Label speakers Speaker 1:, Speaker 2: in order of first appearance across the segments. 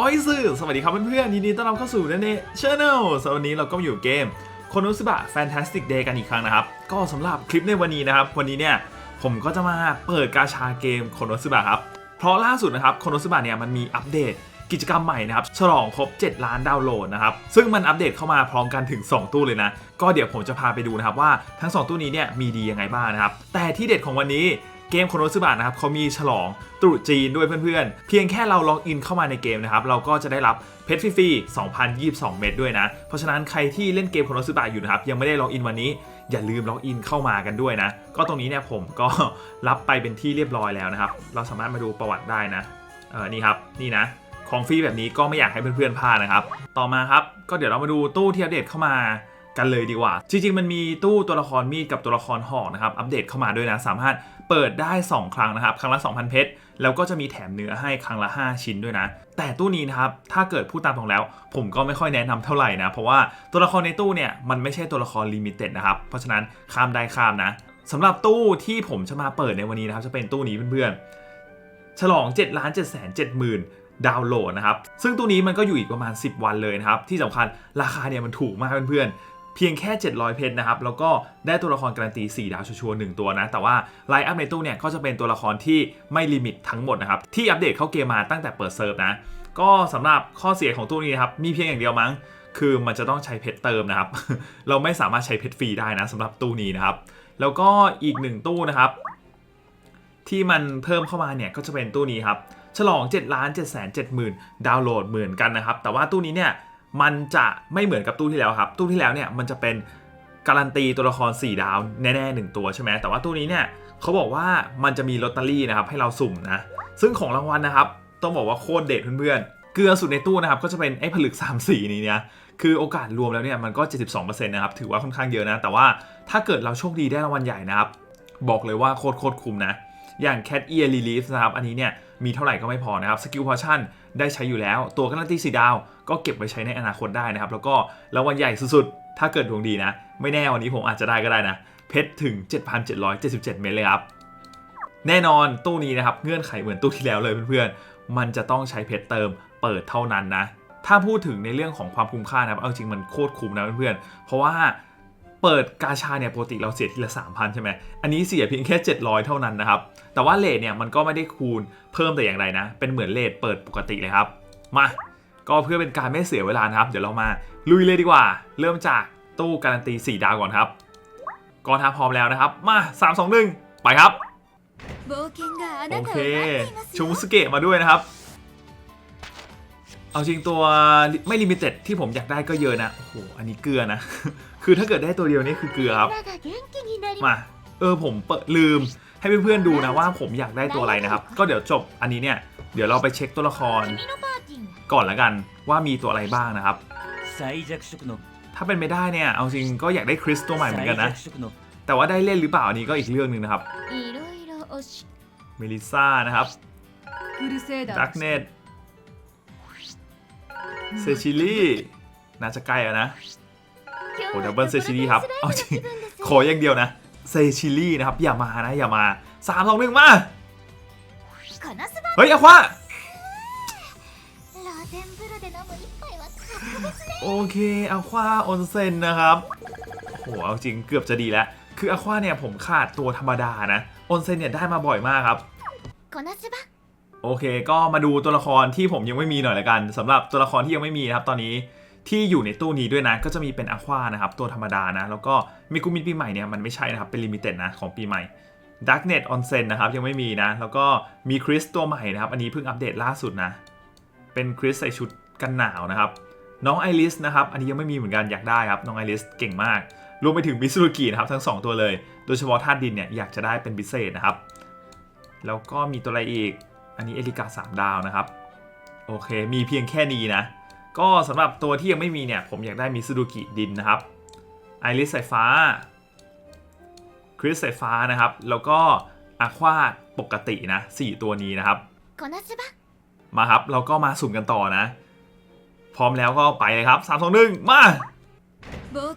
Speaker 1: โอ้ยสื่อสวัสดีครับเพื่อนๆยินดีต้อนรับเข้าสู่นันเองช n แนลสวันนี้เราก็อยู่เกมโคโนซุบะ Fantastic Day กันอีกครั้งนะครับ ก็สำหรับคลิปในวันนี้นะครับ วันนี้เนี่ยผมก็จะมาเปิดกาชาเกมโคโนซุบะครับ เพราะล่าสุดนะครับโคโนซุบะเนี่ยมันมีอัปเดตกิจกรรมใหม่นะครับ ฉลองครบ 7 ล้านดาวน์โหลดนะครับ ซึ่งมันอัปเดตเข้ามาพร้อมกันถึง 2 ตู้เลยนะ ก็เดี๋ยวผมจะพาไปดูนะครับว่าทั้ง 2 ตู้นี้เนี่ยมีดียังไงบ้างนะครับ แต่ที่เด็ดของวันนี้ เกมโคโนซึบะนะครับเขามีฉลองตรุษจีนด้วยเพื่อนๆ เพียงแค่เราล็อกอินเข้ามาในเกมนะครับ เราก็จะได้รับเพชรฟรีๆ2022 เม็ดด้วยนะ เพราะฉะนั้นใครที่เล่นเกมโคโนซึบะอยู่นะครับ ยังไม่ได้ล็อกอินวันนี้ อย่าลืมล็อกอินเข้ามากันด้วยนะ ก็ตรงนี้เนี่ยผมก็รับไปเป็นที่เรียบร้อยแล้วนะครับ เราสามารถมาดูประวัติได้นะ เออนี่ครับ นี่นะ ของฟรีแบบนี้ก็ไม่อยากให้เพื่อนๆพลาดนะครับ ต่อมาครับ ก็เดี๋ยวเรามาดูตู้ที่อัปเดตเข้ามา กันเลยดีกว่า จริงๆ มันมีตู้ตัวละครมีดกับตัวละครหอกนะครับ อัปเดตเข้ามาด้วยนะ สามารถเปิดได้ 2 ครั้งนะครับ ครั้งละ 2,000 เพชร แล้วก็จะมีแถมเนื้อให้ครั้งละ 5 ชิ้นด้วยนะ แต่ตู้นี้นะครับ ถ้าเกิดพูดตามตรงแล้ว ผมก็ไม่ค่อยแนะนำเท่าไหร่นะ เพราะว่าตัวละครในตู้เนี่ยมันไม่ใช่ตัวละครลิมิเต็ดนะครับ เพราะฉะนั้นข้ามได้ข้ามนะสำหรับตู้ที่ผมจะมาเปิดในวันนี้นะครับ จะเป็นตู้นี้เพื่อนๆ ฉลอง7ล้าน7 7 0 0 0ดาวน์โหลดนะครับ ซึ่งตู้นี้มันก็อยู่อีกประมาณ 10 วันเลยนะครับ ที่สำคัญราคาเนี่ยมันถูกมากเพื่อนๆ เพียงแค่ 700 เพชรนะครับ แล้วก็ได้ตัวละครการันตี 4 ดาวชัวร์หนึ่งตัวนะ แต่ว่าไลน์อัพในตู้เนี่ยก็จะเป็นตัวละครที่ไม่ลิมิตทั้งหมดนะครับ ที่อัปเดตเข้าเกมมาตั้งแต่เปิดเซิร์ฟนะ ก็สำหรับข้อเสียของตู้นี้ครับ มีเพียงอย่างเดียวมั้ง คือมันจะต้องใช้เพชรเติมนะครับ เราไม่สามารถใช้เพชรฟรีได้นะสำหรับตู้นี้นะครับ แล้วก็อีกหนึ่งตู้นะครับ ที่มันเพิ่มเข้ามาเนี่ยก็จะเป็นตู้นี้ครับ ฉลอง 7 ล้าน7 7 0 0 0 0 ดาวน์โหลดเหมือนกันนะครับ แต่ว่าตู้นี้เนี่ย มันจะไม่เหมือนกับตู้ที่แล้วครับ ตู้ที่แล้วเนี่ยมันจะเป็นการันตีตัวละคร 4 ดาวแน่ๆ1ตัวใช่ไหมแต่ว่าตู้นี้เนี่ยเขาบอกว่ามันจะมีลอตเตอรี่นะครับให้เราสุ่มนะซึ่งของรางวัลนะครับ ต้องบอกว่าโคตรเด็ดเพื่อนๆเกลือสุดในตู้นะครับก็จะเป็นไอ้ผลึก 3 สีนี้เนี่ยคือโอกาสรวมแล้วเนี่ยมันก็ 72%นะครับถือว่าค่อนข้างเยอะนะ แต่ว่าถ้าเกิดเราโชคดีได้รางวัลใหญ่นะครับ บอกเลยว่าโคตรโคตรคุ้มนะ อย่าง Cat Ear Relief นะครับอันนี้เนี่ย มีเท่าไหร่ก็ไม่พอนะครับสกิลพอชั่นได้ใช้อยู่แล้ว ตัวการันตีสีดาวก็เก็บไว้ใช้ในอนาคตได้นะครับ แล้วก็รางวัลใหญ่สุดๆ ถ้าเกิดดวงดีนะ ไม่แน่วันนี้ผมอาจจะได้ก็ได้นะ เพชรถึง 7,777 เมตรเลยครับ แน่นอนตู้นี้นะครับ เงื่อนไขเหมือนตู้ที่แล้วเลยเพื่อนๆ มันจะต้องใช้เพชรเติมเปิดเท่านั้นนะถ้าพูดถึงในเรื่องของความคุ้มค่านะครับเอาจริงมันโคตรคุ้มนะเพื่อนๆเพราะว่า เปิดกาชาเนี่ยปกติเราเสียทีละ 3,000 ใช่ไหม อันนี้เสียเพียงแค่ 700 เท่านั้นนะครับ แต่ว่าเลทเนี่ยมันก็ไม่ได้คูณเพิ่มแต่อย่างไรนะ เป็นเหมือนเลทเปิดปกติเลยครับ มา ก็เพื่อเป็นการไม่เสียเวลานะครับ เดี๋ยวเรามาลุยเลยดีกว่า เริ่มจากตู้การันตี 4 ดาวก่อนครับก่อนท้าพร้อมแล้วนะครับ มา 3 2 1 ไปครับ โอเคชูมุสเกะมาด้วยนะครับ เอาจริงตัวไม่ลิมิเต็ดที่ผมอยากได้ก็เยอะนะ โอ้โห อันนี้เกลือนะ คือถ้าเกิดได้ตัวเดียวนี่คือเกลือครับ มา เออผมเปิดลืมให้เพื่อนๆดูนะว่าผมอยากได้ตัวอะไรนะครับ ก็เดี๋ยวจบอันนี้เนี่ย เดี๋ยวเราไปเช็คตัวละคร ก่อนละกันว่ามีตัวอะไรบ้างนะครับ ถ้าเป็นไม่ได้เนี่ย เอาจริงก็อยากได้คริสตัวใหม่เหมือนกันนะ แต่ว่าได้เล่นหรือเปล่าอันนี้ก็อีกเรื่องหนึ่งนะครับ เมลิซ่านะครับดักเนต เซชิลี่น่าจะใกล้แล้วนะโอ้ดับเบิลเซชิลี่ครับเอาจริงขออย่างเดียวนะเซชิลี่นะครับ อย่ามานะ อย่ามาสามสองหนึ่งมา เฮ้ยอะควาโอเคอะควาออนเซนนะครับโหเอาจริงเกือบจะดีแล้ว คืออะควาเนี่ยผมขาดตัวธรรมดานะออนเซนเนี่ยได้มาบ่อยมากครับ โอเค ก็มาดูตัวละครที่ผมยังไม่มีหน่อยละกันสำหรับตัวละครที่ยังไม่มีนะครับตอนนี้ที่อยู่ในตู้นี้ด้วยนะ ก็จะมีเป็นอะควานะครับตัวธรรมดานะ แล้วก็มิกุมิปีใหม่เนี่ยมันไม่ใช่นะครับ เป็นลิมิเต็ดนะของปีใหม่ Darknet Onsen นะครับ ยังไม่มีนะ แล้วก็มีคริสตัวใหม่นะครับ อันนี้เพิ่งอัปเดตล่าสุดนะ เป็นคริสใส่ชุดกันหนาวนะครับ น้องไอริสนะครับ อันนี้ยังไม่มีเหมือนกันอยากได้ครับ น้องไอริสเก่งมาก รวมไปถึงมิซูรุกินะครับทั้ง 2 ตัวเลย โดยเฉพาะธาตุดินเนี่ยอยากจะได้เป็นพิเศษนะครับ แล้วก็มีตัวอะไรอีก อันนี้เอลิกาสามดาวนะครับ โอเค มีเพียงแค่นี้นะ ก็สำหรับตัวที่ยังไม่มีเนี่ย ผมอยากได้มีซูดูกิดินนะครับไอริสสายฟ้า คริสสายฟ้านะครับ แล้วก็อะควาดปกตินะ 4 ตัวนี้นะครับ มาครับ เราก็มาสุ่มกันต่อนะ พร้อมแล้วก็ไปเลยครับ 3 2 1 มา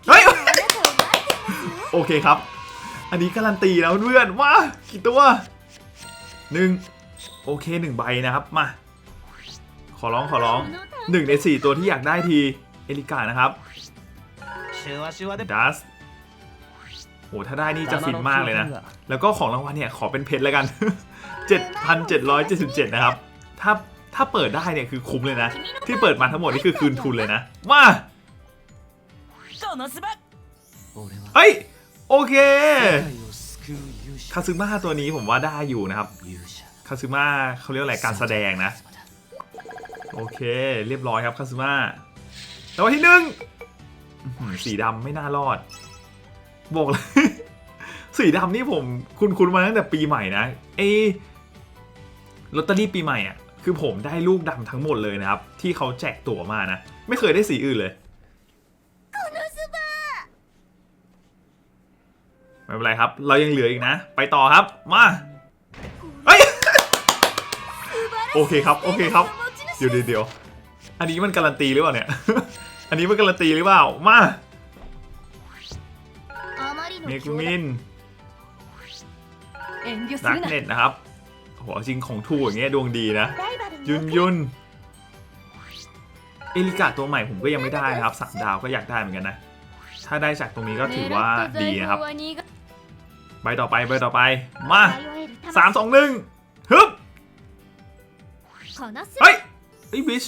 Speaker 1: เฮ้ย โอเคครับ อันนี้การันตีแล้วเพื่อนว่ากี่ตัว 1 โอเคหนึ่งใบนะครับมา ขอร้องขอร้องหนึ่งในสี่ตัวที่อยากได้ที เอลิกานะครับดัสโอ้ถ้าได้นี่จะฟินมากเลยนะ แล้วก็ของรางวัลเนี่ย ขอเป็นเพชรแล้วกัน 7,777 นะครับ ถ้าถ้าเปิดได้เนี่ยคือคุ้มเลยนะ ที่เปิดมาทั้งหมดนี่คือคืนทุนเลยนะ มาเฮ้ย โอเคคาซึมาตัวนี้ผมว่าได้อยู่นะครับ คาซึมาเขาเรียกอะไรการแสดงนะ โอเค เรียบร้อยครับคาซึมาแล้ววันที่หนึ่งอื้อหือสีดำไม่น่ารอด บอกเลย สีดำนี่ผมคุ้นคุ้นๆมาตั้งแต่ปีใหม่นะเอลอตเตอรี่ปีใหม่อะคือผมได้ลูกดำทั้งหมดเลยนะครับ ที่เขาแจกตั๋วมานะ ไม่เคยได้สีอื่นเลยไม่เป็นไรครับ เรายังเหลืออีกนะ ไปต่อครับ มา โอเคครับ โอเคครับ เดี๋ยวเดี๋ยวอันนี้มันการันตีหรือเปล่าเนี่ย อันนี้มันการันตีหรือเปล่า มา เมกุมินนักเน็ตนะครับหัวจริงของทูอย่างเงี้ยดวงดีนะ ยุนยุนเอลิกาตัวใหม่ผมก็ยังไม่ได้ครับสามดาวก็อยากได้เหมือนกันนะ ถ้าได้จากตรงนี้ก็ถือว่าดีนะครับ ใบต่อไปใบต่อไป มาสามสองหนึ่ง เฮ้ยไอ้วิช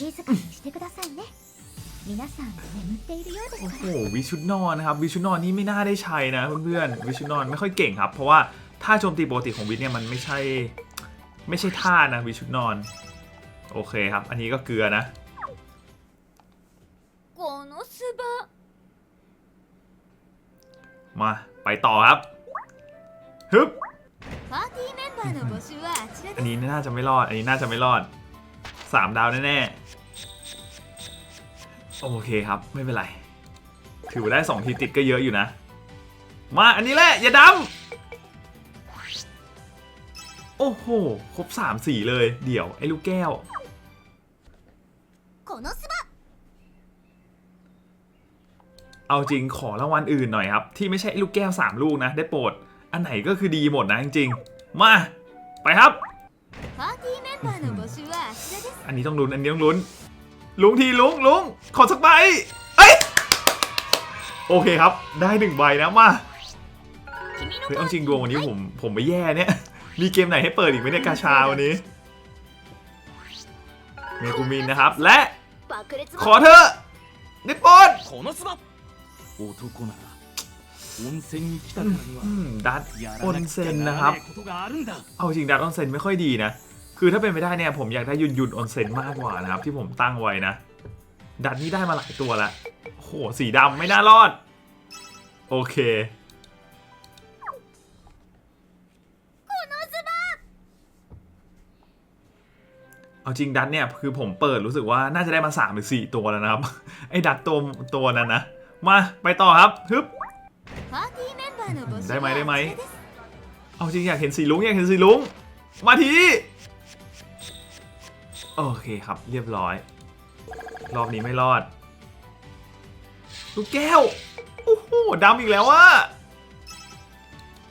Speaker 1: โอ้โหวิชุดนอนนะครับวิชุดนอนนี่ไม่น่าได้ใช้นะเพื่อนๆวิชุดนอนไม่ค่อยเก่งครับ เพราะว่าท่าโจมตีปกติของวิชเนี่ยมันไม่ใช่ ไม่ใช่ท่านะวิชุดนอน โอเคครับ อันนี้ก็เกลือนะมาไปต่อครับฮึบอันนี้น่าจะไม่รอด อันนี้น่าจะไม่รอด สามดาวแน่ๆ โอเคครับ ไม่เป็นไร ถือได้สองทีติดก็เยอะอยู่นะ มาอันนี้แหละ อย่าดำ โอ้โห ครบสามสีเลย เดี๋ยว ไอ้ลูกแก้ว เอาจริงขอรางวัลอื่นหน่อยครับ ที่ไม่ใช่ลูกแก้วสามลูกนะ ได้โปรด อันไหนก็คือดีหมดนะจริงๆ มา ไปครับ อันนี้ต้องลุ้นอันนี้ต้องลุ้นลุงทีลุงลุงขอสักใบเอ้ยโอเคครับ ได้หนึ่งใบนะมาเฮ้ยเอาจริงดวงวันนี้ผมผมไม่แย่เนี่ย มีเกมไหนให้เปิดอีกไหมเนี่ยกาชาวันนี้เมกูมินนะครับ และขอเธอนิปปอนดัตอ
Speaker 2: อ
Speaker 1: นเซนนะครับ เอาจริงดัตออนเซนไม่ค่อยดีนะ คือถ้าเป็นไปได้เนี่ยผมอยากได้ยุนยุนออนเซนมากกว่านะครับ ที่ผมตั้งไว้นะ ดันนี้ได้มาหลายตัวละโหสีดำไม่น่ารอด โอเคเอาจริงดัตเนี่ยคือผมเปิดรู้สึกว่าน่าจะได้มา 3 หรือ 4 ตัวแล้วนะครับ ไอ้ดัตตัวตัวนั้นนะ มาไปต่อครับฮึบได้ไหมได้ไหม เอาจริงอยากเห็นสีลุงอยากเห็นสีลุง มาที โอเคครับเรียบร้อย รอบนี้ไม่รอด ลูกแก้ว โอ้โหดำอีกแล้วอะ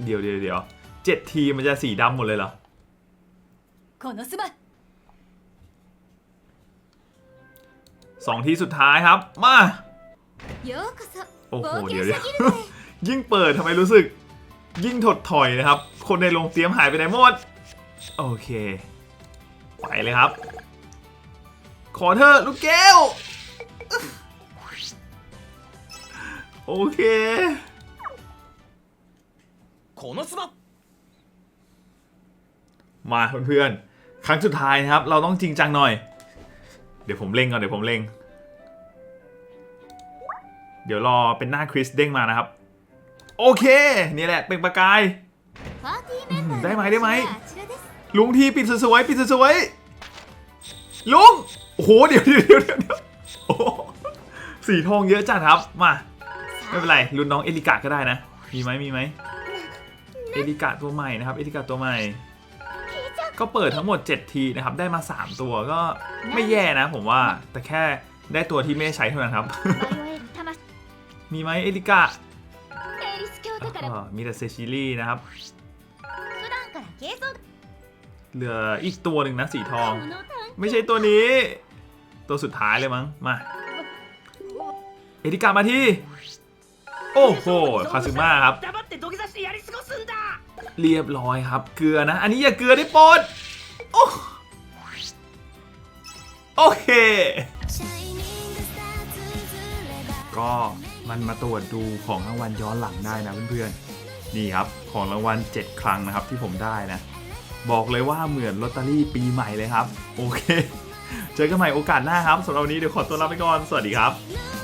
Speaker 1: เดี๋ยวเดี๋ยวเดี๋ยวเจ็ดทีมันจะสีดำหมดเลยเหรอสองทีสุดท้ายครับ มา โอ้โห เดี๋ยวเดี๋ยวยิ่งเปิดทำไมรู้สึก ยิ่งถดถอยนะครับ คนในโรงเตรียมหายไปไหนหมด โอเค ไปเลยครับ ขอเธอลูกแก้ว โอเคมาเพื่อนๆ ครั้งสุดท้ายนะครับ เราต้องจริงจังหน่อย เดี๋ยวผมเล่งก่อน เดี๋ยวผมเล่ง เดี๋ยวรอเป็นหน้าคริสเด้งมานะครับ โอเค นี่แหละเป็นประกาย ได้ไหมได้ไหมลุงทีปิดสวยๆปิดสวยๆลุง โอ้โหเดี๋ยวเดี๋ยวเดี๋ยวเดี๋ยวสีทองเยอะจัดครับมาไม่เป็นไรรุ่นน้องเอลิกาก็ได้นะมีไหมมีไหมเอลิกาตัวใหม่นะครับเอลิกาตัวใหม่ ก็เปิดทั้งหมด 7 ทีนะครับได้มา 3 ตัวก็ไม่แย่นะ ผมว่าแต่แค่ได้ตัวที่ไม่ใช้เท่านั้นครับ มีไหมเอลิกามีแต่เซชิลี่นะครับเหลืออีกตัวหนึ่งนะสีทอง ไม่ใช่ตัวนี้ ตัวสุดท้ายเลยมั้ง มา เอติกามาที่ โอ้โห คาซึมาครับ เรียบร้อยครับ เกลือนะ อันนี้อย่าเกลือได้ปดโอ้โอเค ก็มันมาตรวจดูของรางวัลย้อนหลังได้นะเพื่อนๆ นี่ครับ ของรางวัล 7 ครั้งนะครับที่ผมได้นะ บอกเลยว่าเหมือนลอตเตอรี่ปีใหม่เลยครับ โอเค เจอกันใหม่โอกาสหน้าครับสำหรับวันนี้เดี๋ยวขอตัวลาไปก่อน สวัสดีครับ「